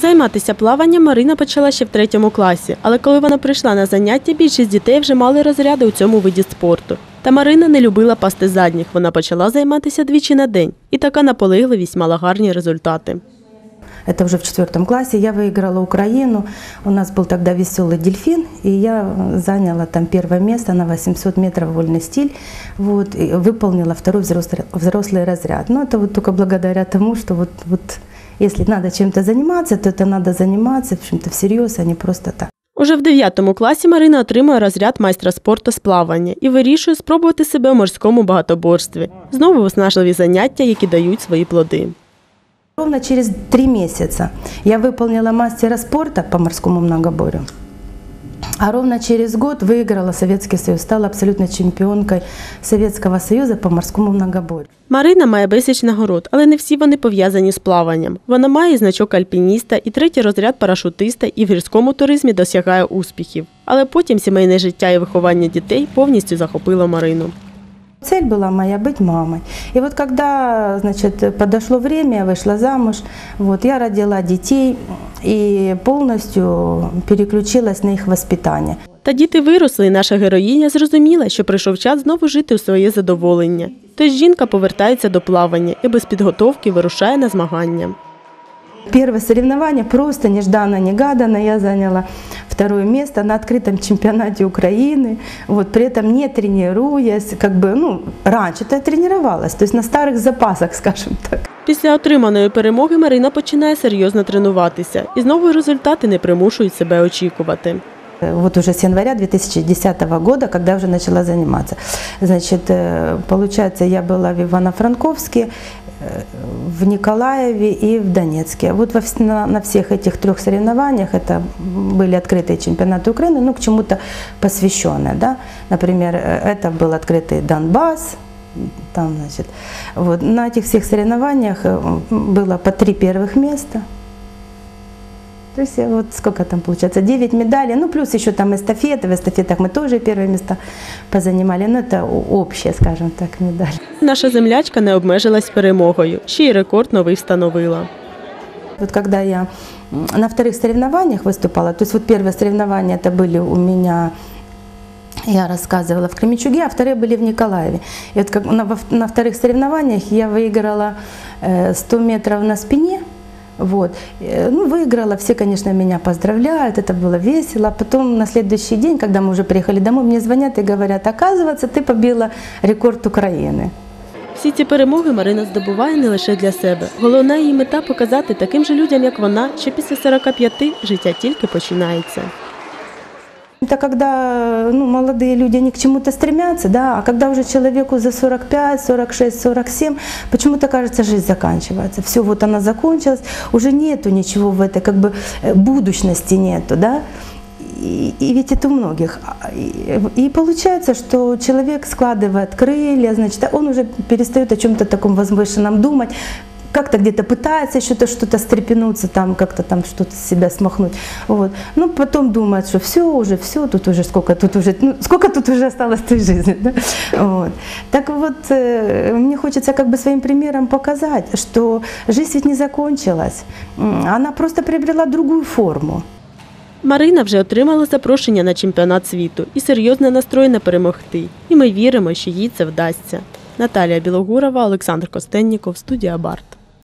Займатися плаванням Марина почала ще в третьому класі, але коли вона прийшла на заняття, більшість дітей вже мали розряди у цьому виді спорту. Та Марина не любила пасти задніх. Вона почала займатися двічі на день, і така наполегливість мала гарні результати. Это уже в четвертом классе. Я выиграла Украину. У нас был тогда веселый дельфин, и я э, заняла там первое место на 800 метров вольный стиль. Вот, и выполнила второй взрослый, взрослый разряд. Но это вот только благодаря тому, что вот, вот если надо чем-то заниматься, то это надо заниматься, в общем-то, всерьез, а не просто так. Уже в 9 класі Марина отримує розряд майстра спорту з плавання і вирішує спробувати себе у морському багатоборстві. Знову виснажливі заняття, які дають свої плоди. Ровно через три місяці я выполнила мастера спорту по морському многоборью. А ровно через год выиграла Советский Союз, стала абсолютно чемпіонкою Советского Союзу по морському многобор'ю. Марина має безліч нагород, але не всі вони пов'язані з плаванням. Вона має значок альпініста і третій розряд парашутиста і в гірському туризмі досягає успіхів. Але потім сімейне життя і виховання дітей повністю захопило Марину. Цель была моя быть мамой. И вот когда, значит, подошло время, я вышла замуж, вот, я родила детей и полностью переключилась на их воспитание. Та діти виросли, і наша героїня зрозуміла, що прийшов час знову жити у своє задоволення. Тож жінка повертається до плавання і без підготовки вирушає на змагання. Первое соревнование просто нежданно-негаданно. Я заняла второе место на открытом чемпионате Украины. Вот, при этом не тренируясь, как бы, ну, раньше-то я тренировалась, то есть на старых запасах, скажем так. Після отриманої перемоги Марина починає серйозно тренуватися, і знову результати не примушують себе очікувати. Вот уже с января 2010 года, когда я уже начала заниматься. Значит, э, получается, я была в Ивано-Франковске, э, в Николаеве и в Донецке. Вот во на, на всех этих трех соревнованиях, это были открытые чемпионаты Украины, ну, к чему-то посвященные, да. Например, э, это был открытый Донбасс, там, значит, вот, на этих всех соревнованиях э, было по три первых места. То есть э, вот сколько там получается, 9 медалей, ну плюс еще там эстафеты, в эстафетах мы тоже первые места позанимали, но это о- общие, скажем так, медали. Наша землячка не обмежилась перемогою, ще й рекорд новий встановила. Вот когда я м, на вторых соревнованиях выступала, то есть вот первые соревнования это были у меня я рассказывала в Кременчуге, а вторые были в Николаеве. И вот как на, во- на вторых соревнованиях я выиграла э, 100 метров на спине. Вот. Э, Ну, выиграла, все, конечно, меня поздравляют, это было весело. А Потом на следующий день, когда мы уже приехали домой, мне звонят и говорят, оказывается, ты побила рекорд Украины. Всі ці перемоги Марина здобуває не лише для себе. Головна її мета показати таким же людям, як вона, що після 45 життя тільки починається. Это когда ну, молодые люди, они к чему-то стремятся, да, а когда уже человеку за 45, 46, 47, почему-то кажется, жизнь заканчивается. Все, вот она закончилась, уже нету ничего в этой, как бы, э, будущности нету, да. И, и ведь это у многих. А, И, и получается, что человек складывает крылья, значит, он уже перестает о чем-то таком возвышенном думать, как-то где-то пытается что-то что-то стрепенуться, там как-то там что-то с себя смахнуть. Вот. Ну, потом думает, что все уже, все, тут уже сколько тут уже, ну, сколько тут уже осталось той жизни. Да? Вот. Так вот, э, мне хочется как бы своим примером показать, что жизнь ведь не закончилась, М, она просто приобрела другую форму. Марина вже отримала запрошення на чемпіонат світу і серйозно настроєна перемогти. І ми віримо, що їй це вдасться. Наталія Білогурова, Олександр Костенніков, студія Барт.